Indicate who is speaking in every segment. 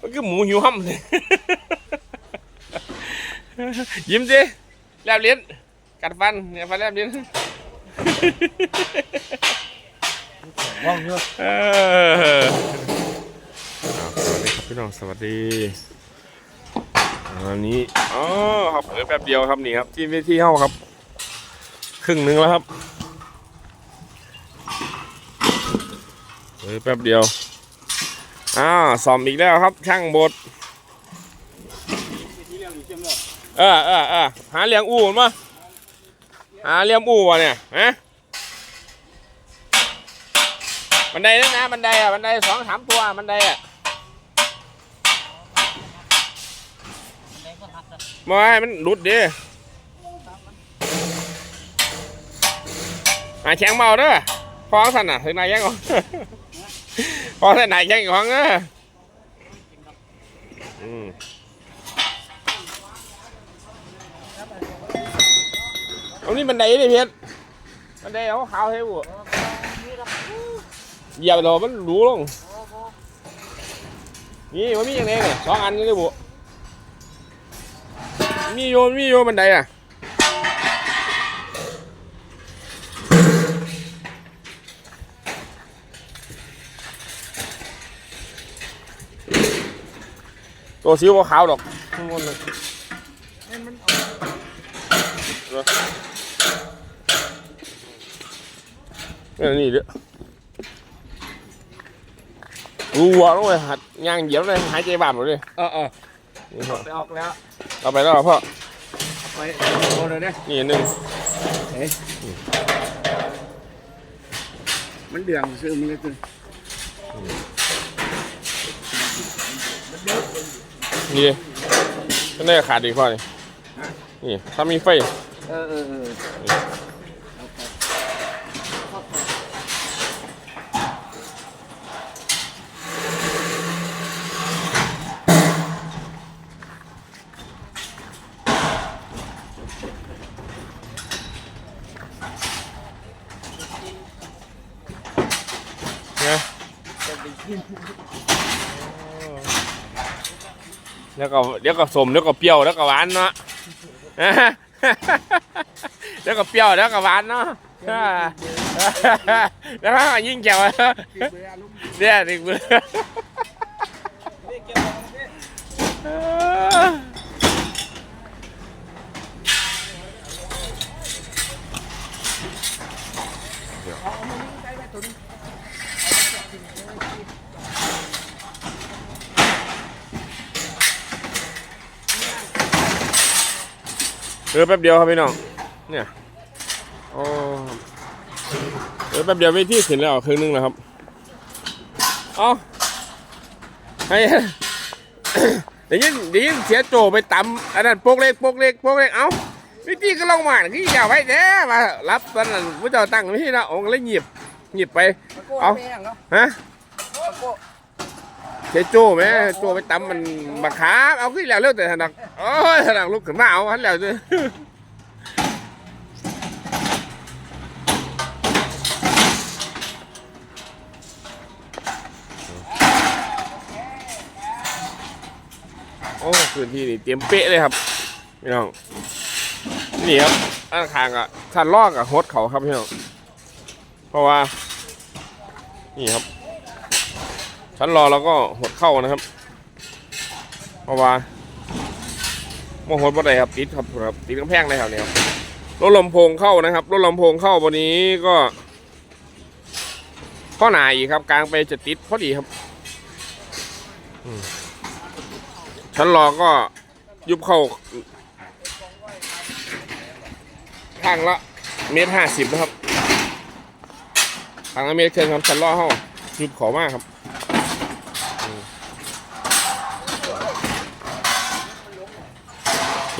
Speaker 1: มันคือหมูหิวห้ำเลยยิ้มสิแลบลิ้นกัดฟันเนี่ยฟันแลบลิ้น
Speaker 2: ว่องเยอะ
Speaker 1: เออเอาสวัสดีครับพี่น้องสวัสดีวันนี้อ๋อครับเออแป๊บเดียวครับนี่ครับที่ที่เข้าครับ ครึ่งหนึงแล้วครับ อแป๊บเดียวอ้าวสอมอีกแล้วครับ ช่างบดเออเออเออหาเลี้ยงอู่มาหาเลี้ยงอู่วะเนี่ยฮะบันไดนั่นนะบันไดอะบันไดสองสามตัวบันไดอะมาให้มันหลุดดิมาแข่งเมาเด้อพอสั่นน่ะถึงนายแย่งของ พอสั่นนายแย่งของเอออืมเอานี่บันไดดิเพียรบันไดเขาขาวให้บุเหยียบเรามันรู้ลง นี่มันมีอย่างไรเนี่ยสองอันนี่เลยบุมีโยมีโยนบันไดอะ ตัวซิวขาวดอกข้างบนเลยเออนี่เด้อรัวลงไปหัดย่างเหยียบเลยหายใจบาดหมดเลย
Speaker 2: เออเออ
Speaker 1: นี่พ่อ
Speaker 2: ไปออกแล้ว
Speaker 1: เอาไปแล้วเหรอพ่อ
Speaker 2: ไปโอ้เลยเนี่ย
Speaker 1: นี่อันหนึ่ง
Speaker 2: มันเดืองซื้อมันเลยคือ
Speaker 1: นี่ดิก็ได้ขาดอีกพ่อนี่นี่ถ้ามีไฟ
Speaker 2: เออเออเออ
Speaker 1: นะแล้วก็เดี๋ยวก็สมเดี๋ยวก็เปรี้ยวแล้วก็หวานเนาะเดี๋ยวก็เปรี้ยวแล้วก็หวานเนาะแล้วก็ยิ่งแจ๋วเนี่ยถึงมือ เออแป๊บเดียวครับพี่น้อง เนี่ย โอ้เออแป๊บเดียวไม่ที่ขึ้นแล้วครึ่งนึงแล้วครับ เอาให้เดี๋ยวยินเดี๋ยวยินเสียโจไปตำอันนั้นโปกเล็กโปกเล็กโปกเล็ก เอาวิธีก็ลงมาที่อย่าไว้แท้มารับตอนนั้นพระเจ้าตั้งไม่ใช่นะองค์เลยหยิบหยิบไป เอาฮะ เสียโจไหมโจไปตำมันบักขาเอาขึ้นแล้วเรื่อแต่ถนักโอ้ยถนักลุกขึ้นมาเอาหันแล้วจ้ะโอ้พื้นที่นี่เตรียมเป๊ะเลยครับพี่น้องนี่ครับอันข้างอะชันลอกกับโฮดเขาครับพี่น้องเพราะว่า นี่ครับ ชั้นรอแล้วก็หดเข้านะครับเพราะว่าโมโหดบ่ได้ครับติดครับครับติดกำแพงเลยครับเนี่ยรถลำโพงเข้านะครับรถลำโพงเข้าวันนี้ก็ข้อหนาอีกครับ กลางไปจะติดพอดีครับชั้นรอก็ยุบเข้าข้างละเมตรห้าสิบนะครับข้างละเมตรเชิงครับชั้นรอเข้ายุบขอมากครับอืม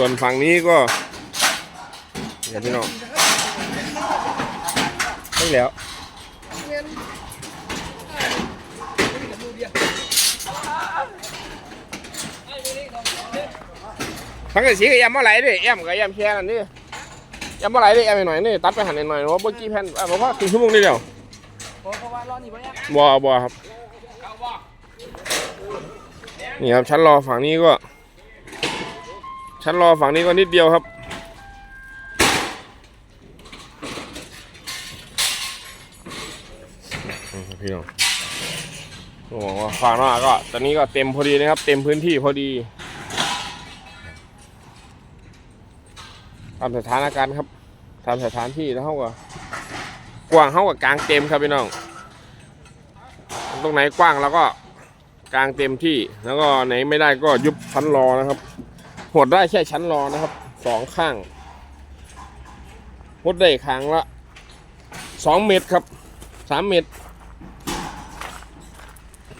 Speaker 1: ส่วนฝั่งนี้ก็เดี๋ยวพี่น้องไม่แล้วพังกะสีกับยำมาไหลดิยำกับยำแช่นั่นนี่ยำมาไหลดิยำไปหน่อยนี่ตัดไปหันหน่อยๆว่าเมื่อกี้แผ่นอะบอกว่าถึงชั่วโมงนี่เดียว
Speaker 2: เพราะว่บ่ยัง
Speaker 1: บอบอครับนี่ครับชั้นรอฝั่งนี้ก็ ชั้นรอฝั่งนี้ก็นิดเดียวครับ พี่น้องโอ้โหฝั่งหน้าก็ ตอนนี้ก็เต็มพอดีนะครับ เต็มพื้นที่พอดีตามสถานการณ์ครับตามสถานที่แล้วเขาก็กว้างเขากับกลางเต็มครับพี่น้อง ตรงไหนกว้างแล้วก็กลางเต็มที่ แล้วก็ไหนไม่ได้ก็ยุบชั้นรอนะครับ หดได้แค่ชั้นรอนะครับสองข้างหดได้ครั้งละสองเมตรครับสามเมตร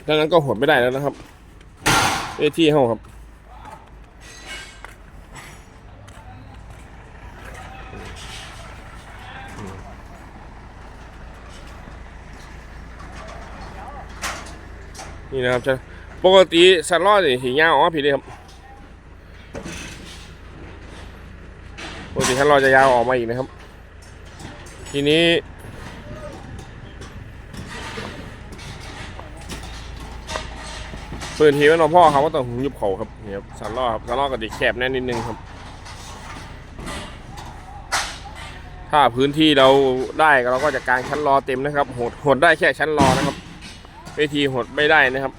Speaker 1: ดังนั้นก็หดไม่ได้แล้วนะครับเวทีเฮาครับนี่นะครับจะปกติสัตว์รอดนี่สียาวออกมาผิดเลยครับ ปกติสัตว์รอจะยาวออกมาอีกนะครับ ทีนี้พื้นที่มันของพ่อเขาก็ต้องยุบเขาครับนี่ครับสันล่อครับสันล่อก็ดีแคบแน่นิดนึงครับ ถ้าพื้นที่เราได้เราก็จะกางชั้นรอเต็มนะครับ หดหดได้แค่ชั้นรอนะครับเวทีหดไม่ได้นะครับ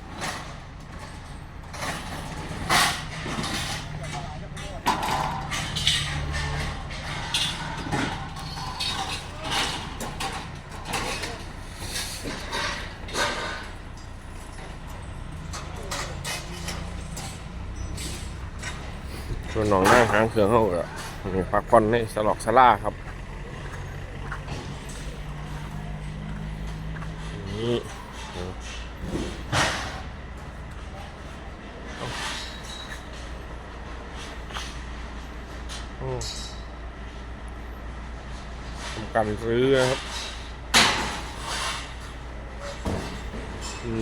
Speaker 1: ส่วนหนองหน้าหางเคืองเขาก็พักผ่อนในสลอกสล่าครับนี่ทำการรื้อครับ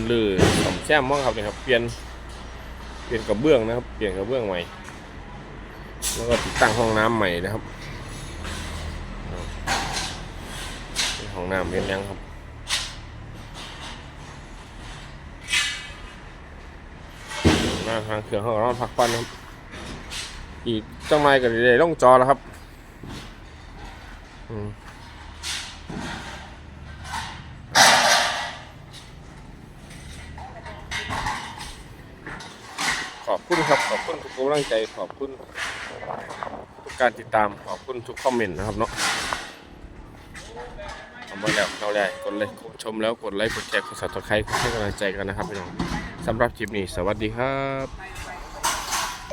Speaker 1: หรือสมแซมมั้งครับเนี่ยครับ เปลี่ยน เปลี่ยนกระเบื้องนะครับ เปลี่ยนกระเบื้องใหม่ แล้วก็ติดตั้งห้องน้ำใหม่นะครับห้องน้ำเป็นยังครับหน้าทางเครื่องห้องนอนพักผ่อนครับ อีกจังไรก็ได้ลงจอแล้วครับขอบคุณครับ ขอบคุณทุกกำลังใจ ขอบคุณ ทุกการติดตามขอบคุณทุกคอมเมนต์นะครับเนาะทำมาแล้วเราได้กดไลค์กดชมแล้วกดไลค์กดแชร์กดสับสไครต์ให้กำลังใจกันนะครับพี่น้องสำหรับคลิปนี้สวัสดีครับ